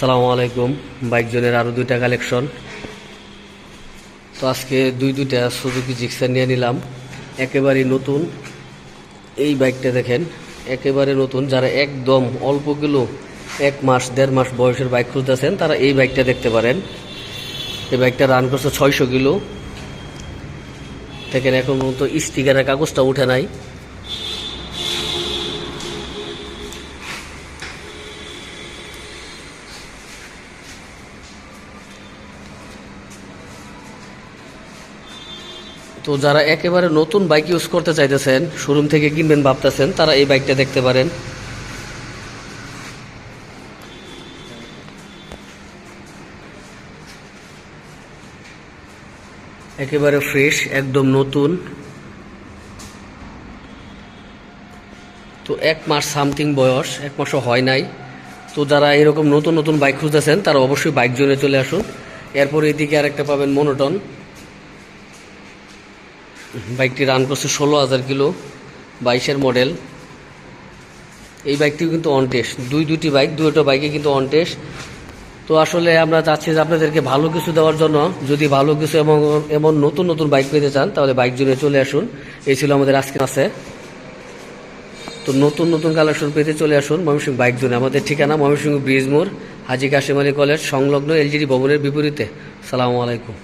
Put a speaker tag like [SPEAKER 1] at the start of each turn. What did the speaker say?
[SPEAKER 1] সালামু আলাইকুম, বাইক জোনের আরও দুইটা কালেকশন তো আজকে দুই দুইটা সুজুকি জিক্সার নিয়ে নিলাম। একেবারে নতুন। এই বাইকটা দেখেন, একেবারে নতুন। যারা একদম অল্প কিলো, এক মাস, দেড় মাস বয়সের বাইক খুঁজতেছেন, তারা এই বাইকটা দেখতে পারেন। এই বাইকটা রান করছে ছয়শো কিলো। দেখেন, এখন পর্যন্ত স্টিকারের কাগজটা উঠে নাই। তো যারা একেবারে নতুন বাইক ইউজ করতে চাইতেছেন শোরুম থেকে কিনবেন ভাবতেছেন, তারা এই বাইকটা দেখতে পারেন। একেবারে ফ্রেশ একদম নতুন। তো এক মাস সামথিং বয়স, এক মাসও হয় নাই। তো যারা এরকম নতুন নতুন বাইক খুঁজতেছেন, তারা অবশ্যই বাইক জোনে চলে আসুন। এরপর এদিকে আরেকটা পাবেন মনোটন বাইকটি রান করছে ষোলো হাজার কিলো, বাইশের মডেল। এই বাইকটিও কিন্তু অন টেস্ট দুই দুটি বাইক, দুটো বাইকে কিন্তু অন টেস্ট তো আসলে আমরা চাচ্ছি যে আপনাদেরকে ভালো কিছু দেওয়ার জন্য, যদি ভালো কিছু এবং এমন নতুন নতুন বাইক পেতে চান, তাহলে বাইক জুড়ে চলে আসুন। এই ছিল আমাদের আজকে আছে তো নতুন নতুন কালেকশন পেতে চলে আসুন ময়মনসিংহ বাইক জোনে আমাদের ঠিকানা ময়মনসিংহ ব্রিজ মোড়, হাজি কাশিম আলী কলেজ সংলগ্ন এলজিডি ভবনের বিপরীতে। সালামু আলাইকুম।